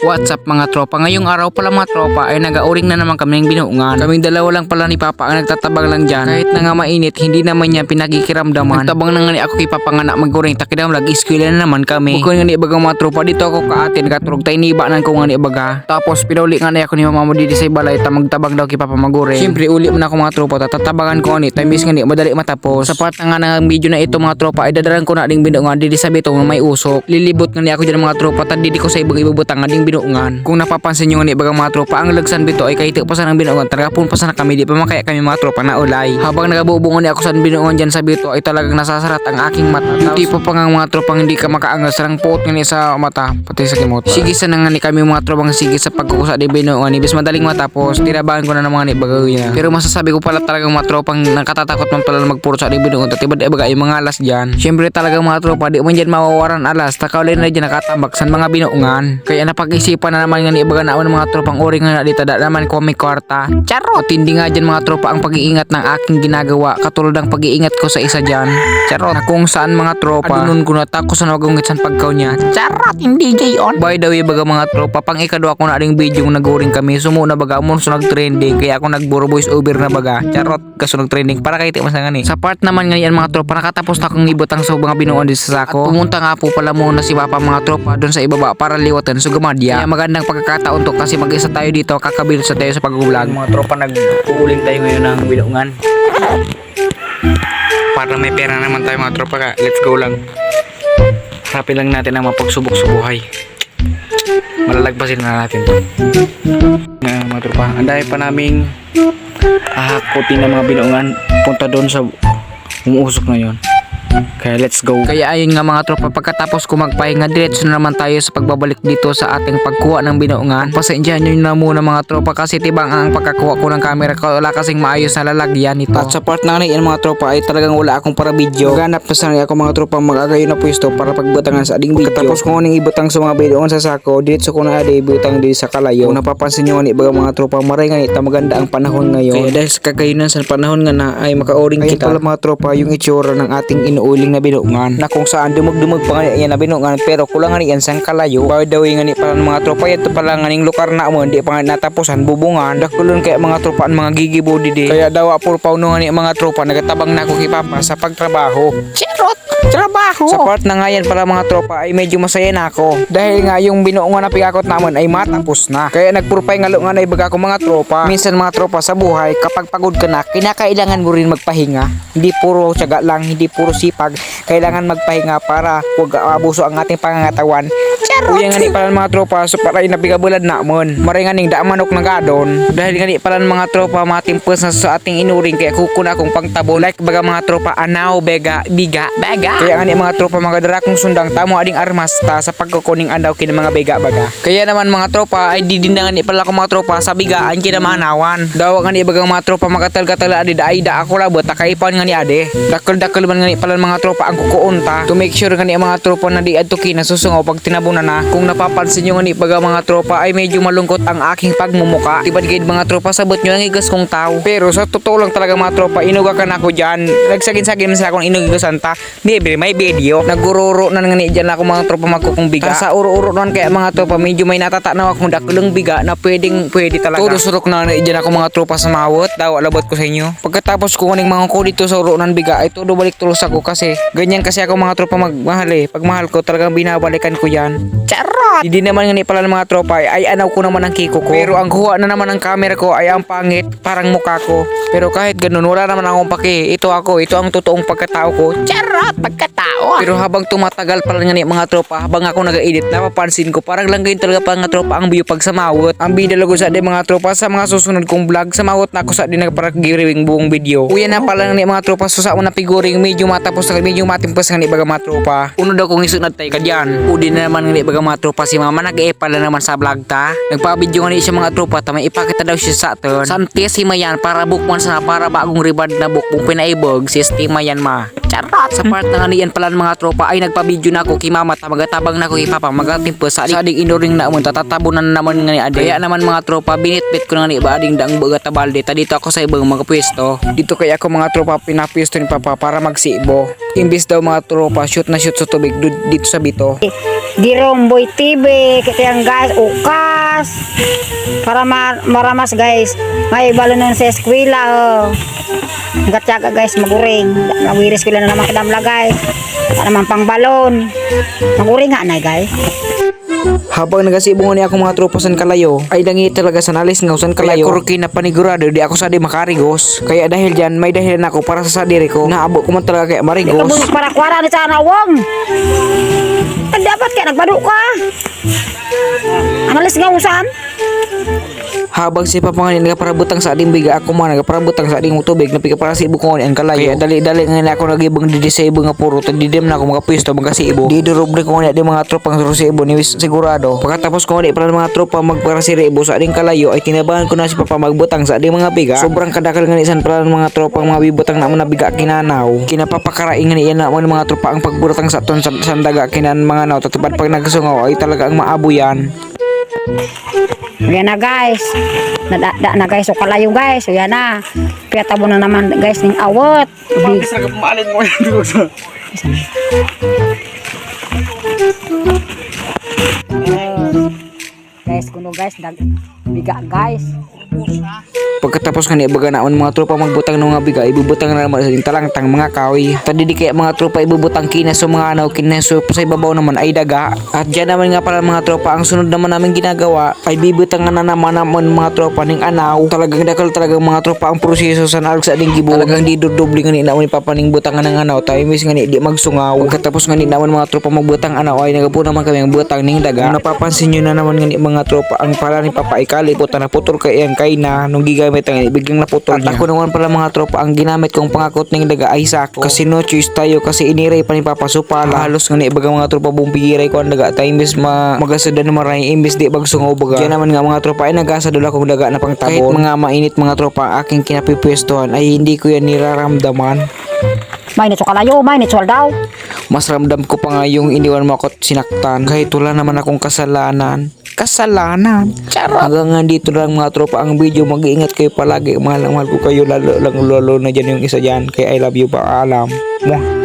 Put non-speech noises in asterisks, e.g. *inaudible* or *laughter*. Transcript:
What's up mga tropa? Ngayong araw pala mga tropa ay nag-auring na naman kami ng binuungan. Kaming dalawa lang pala ni Papa ang nagtatabang lang dyan. Kahit na nga mainit, hindi naman niya pinakikiramdaman. Nagtabang na nga ni ako kay Papa nga na mag-uring takidam lag iskwila na naman kami. Bukod nga ni ibaga mga tropa dito ako kaatin katurog tayo niba nan ko nga ni ibaga. Tapos pinauli nga na ako ni mama mo dito sa balay ta magtabang daw kay Papa mag-uring. Siyempre uli man ako mga tropa tatatabangan ko ni time nga ni madali matapos. Sa part na nga ng video na ito mga tropa ay dadaran ko na ding binuungan dito sa bitong may usok. Lilibot nga ni ako dyan mga tropa tandidi ko sa ibang ibubutang nga ding binuungan. Kung napapansin nyo ni bagang mga tropa, ang lagsan bito ay kahit pa sa ng binuungan, talaga pun pa sa na kami, di pa man kaya kami mga tropa na ulay. Habang nagabubungan ni ako sa binuungan dyan sa bito ay talagang nasasarat ang aking mata. Yung tipo pa nga mga tropang hindi ka makaangas, sarang puot nga ni sa mata, pati sa kimot. Sige sa nga ni kami mga tropang sige sa pagkukusa di binuungan, ibis madaling matapos, tirabahan ko na ng mga ni bagay niya. Pero masasabi ko pala talagang mga tropang nakatatakot man pala magpuro sa di binuungan, tatibad di baga ay mga alas dyan. Siyempre talagang mga tropa, di man dyan mawawaran alas, takaulay na dyan nakatambak sa mga binuungan. Kaya napag-isipan na naman nga ni ibaga naon mga tropang ori nga na dito da naman ko may kwarta. Charot! Tindi nga dyan mga tropa ang pag-iingat ng aking ginagawa katulad ng pag-iingat ko sa isa dyan. Charot! Na kung saan mga tropa, adunon ko na tako sa nagungit sa pagkaw niya. Charot! Hindi gayon! By the way baga mga tropa, pang ikadwa ko na ring video ng naguring kami, sumo na baga mo so nag-trending kaya ako nagburo voice over na baga. Charot! Kaso nag-trending para kahit mas nga ni. Sa part naman nga yan mga tropa, nakatapos na akong ibutang sa mga binuon din sa sako. At pumunta nga po pala muna si Papa mga tropa doon sa ibaba para liwatan sa gumadya. Kaya magandang pagkakataon to kasi mag-isa tayo dito, kakabil sa tayo sa pag-vlog. Mga tropa, nag-uuling tayo ngayon ng bilungan. Para may pera naman tayo mga tropa ka. Let's go lang. Harapin lang natin ang mapagsubok sa buhay. Malalagpasin na natin to. Na mga tropa, ang dami pa naming ahakutin ng mga bilungan punta doon sa umuusok ngayon. Kaya let's go. Kaya ayun nga mga tropa, pagkatapos ko magpahinga, diretso na naman tayo sa pagbabalik dito sa ating pagkuha ng binuungan. Pasensyahan nyo na muna mga tropa kasi tibang ang pagkakuha ko ng camera ko wala kasing maayos na lalagyan nito. At sa part na yan mga tropa ay talagang wala akong para video. Ganap na sana ako mga tropa mag-agayo na pwesto para pagbutangan sa ading video. Pagkatapos ko nang ibutang sa mga binuungan sa sako, diretso ko na ade ibutang din sa kalayo. Kung napapansin nyo nga ni baga mga tropa, maray nga ni maganda ang panahon ngayon. Kaya dahil sa kagayunan sa panahon nga na ay makauring kita. Ayun pala mga tropa yung itsura ng ating inuuling na binuungan na kung saan dumug-dumug pa nga na binuungan pero kulang nga sang kalayo. By the way nga ni pala mga tropa yan to pala nga ning lugar na mo hindi pa nga natapusan bubungan. Dakulon kaya mga tropa ang mga gigibo di Kaya daw apur nga mga tropa nagatabang na ako kay sa pagtrabaho. Charot! Trabaho! Sa part na nga yan pala mga tropa ay medyo masaya na ako. Dahil nga yung binuungan na pigakot naman ay matapos na. Kaya nagpurpay nga nga na ibaga ko mga tropa. Minsan mga tropa sa buhay, kapag pagod ka na, kinakailangan mo rin magpahinga. Hindi puro tiyaga lang, hindi puro sipag. Kailangan magpahinga para huwag abuso ang ating pangangatawan. Kuya nga ni pala mga tropa, so para inabigabulad na mon. Maray nga ning da manok na gadon. Dahil nga ni pala mga tropa, matimpos na sa ating inuring kaya kukuna akong pangtabo. Like baga mga tropa, anaw, bega, biga, bega. Kaya nga ni mga tropa, mga dara kong sundang tamo ading armas ta sa pagkukuning andaw kina mga bega baga. Kaya naman mga tropa, ay didindangan ni pala ko mga tropa sa bigaan kina manawan. Daw nga ni bagang mga tropa, makatal-katal adi da ay da ako labot, takaipan nga ni ade. Dakal-dakal man nga ni pala mga tropa ang kukuon ta. To make sure nga ni mga tropa na di adto kina susungaw pag tinabunan na. Kung napapansin nyo nga ni baga mga tropa ay medyo malungkot ang aking pagmumuka. Tibad gayud mga tropa sabot nyo ang igas kong tao. Pero sa totoo lang talaga mga tropa, inuga ka na ako dyan. Nagsagin-sagin sa akong inugigasan ta. Libre, may video. Nagururo na nga ni dyan ako mga tropa magkukong biga. Sa uro-uro naman kaya mga tropa, medyo may natatanaw akong dakulong biga na pwedeng pwede talaga. Todo surok na nga dyan ako mga tropa sa mawot. Daw, alabot ko sa inyo. Pagkatapos ko kuning mga ko dito sa uro ng biga ay todo balik tulos ako kasi ganyan kasi ako mga tropa magmahal eh. Pag mahal ko talagang binabalikan ko yan. Charot! Hindi naman nga ni pala ng mga tropa ay, ay anaw ko naman ang kiko ko. Pero ang kuha na naman ng camera ko ay ang pangit, parang mukha ko. Pero kahit ganun, wala naman akong paki. Ito ako, ito ang totoong pagkatao ko. Charot! Pagkatao! Pero habang tumatagal pala nga ni mga tropa, habang ako nag-edit, napapansin ko parang lang ganyan talaga pa mga tropa ang view pag samawot. Ang bidalago sa di mga tropa sa mga susunod kong vlog, samawot na ako sa di nagparagiriwing buong video. Uyan na pala nga ni mga tropa, so sa una figuring medyo matapos na medyo matimpos nga ni baga mga tropa. Uno daw kong isunod tayo kadyan. Udi na naman nga ni baga mga tropa si mama nag-e pala naman sa vlog ta. Nagpa-video nga ni siya mga tropa ta may ipakita daw siya sa atin. Sa si mayan para bukman sa para bagong ribad na bukbong pinaibog si estima yan ma. Charot! Sa part na nga niyan pala ng mga tropa ay nagpa-video na ako kay mama ta magatabang na ako kay papa magatimpo sa adik inuring na amon tatatabunan na naman nga ni ade. Kaya naman mga tropa binitbit ko na ni ba ading daang baga tabalde ta dito ako sa ibang mga pwesto. Dito kaya ako mga tropa pinapwesto ni papa para magsibo. Imbis daw mga tropa shoot na shoot sa tubig dito sa bito. Giromboy TV, kita yang guys, ukas. Para ma maramas guys. May balo nun sa eskwela oh. Gatyaga guys, maguring. Nawiris ko lang na naman kadamla guys. Para naman pang balon. Maguring nga na guys. Habang nagasibungan niya ako mga tropa san kalayo, ay dangi talaga sa nalis nga san kalayo. Kaya kuruki na panigurado di ako sa di makarigos. Kaya dahil dyan, may dahilan ako para sa sadiri ko. Naabo ko man talaga kaya marigos. Kabunos para kwara ni sana wong. Ay, dapat kaya nagbado ka. Analis nga usan. Habang si Papa nga nagaparabutang sa ading biga, ako man nagaparabutang sa ading tubig na pika para sa ibo ang kalayo. Kaya dali-dali nga na ako nagibang didi sa ibo nga puro. Tadidim na ako mga pwesto mga si ibo. Di durubli ko nga di mga tropang suro sa ibo ni sigurado. Pagkatapos ko di para mga tropa magpara si ibo sa ading kalayo ay tinabahan ko na si Papa magbutang sa ading mga biga. Sobrang kadakal nga isan para mga tropang mga bibutang na na biga kinanaw. Kinapapakaraing nga niyan na mga tropa ang pagbutang sa ton sa sandaga kinan mga naw. Tatupad pag nagsungaw ay talaga ang maabo yan. Yan na guys. Nada da na guys. So kalayo guys. So yan na. Kaya tabo na naman guys ng awot. Big. *laughs* Guys, kuno guys, nag biga guys. Pagkatapos nga ibaga naman mga tropa magbutang ng mga biga, ibubutang na naman sa talangtang mga kawi. Tadi di kaya mga tropa ibubutang kinas so mga anaw kinas so sa ibabaw naman ay daga. At dyan naman nga pala mga tropa, ang sunod naman namin ginagawa ay bibutang na naman naman mga tropa ng anaw. Talagang dakal talagang mga tropa ang proseso sa nalag sa ading gibo. Talagang di dudubli nga ni naman ni papa ning butangan ng anaw. Tayo mis nga ni di magsungaw. Pagkatapos nga ni naman mga tropa magbutang anaw ay nagapo naman kami ang butang ning daga. Kung napapansin nyo na naman nga ni mga tropa ang pala ni papa ay kaliputan na putol kay ang kay na nung gigamit ang biglang naputol At ako naman pala mga tropa ang ginamit kong pangakot ng daga ay sako. Kasi no choice tayo kasi iniray pa ni papa so pala. Halos nga ni ibaga mga tropa bumpigiray ko ang daga tayo imbes ma magasada na maray imbes di bagsungaw baga. Kaya naman nga mga tropa ay nagasa dula kong daga na pang tabon. Kahit mga mainit mga tropa ang aking kinapipwestuhan ay hindi ko yan niraramdaman. May nito kalayo, may nito daw. Mas ramdam ko pa nga yung iniwan mo ako at sinaktan kahit wala naman akong kasalanan. Kasalanan? Charot! Hanggang nga dito lang mga tropa ang video. Mag-iingat kayo palagi. Mahal na mahal ko kayo lalo, lalo, lalo na dyan yung isa dyan. Kaya I love you pa alam. Mwah.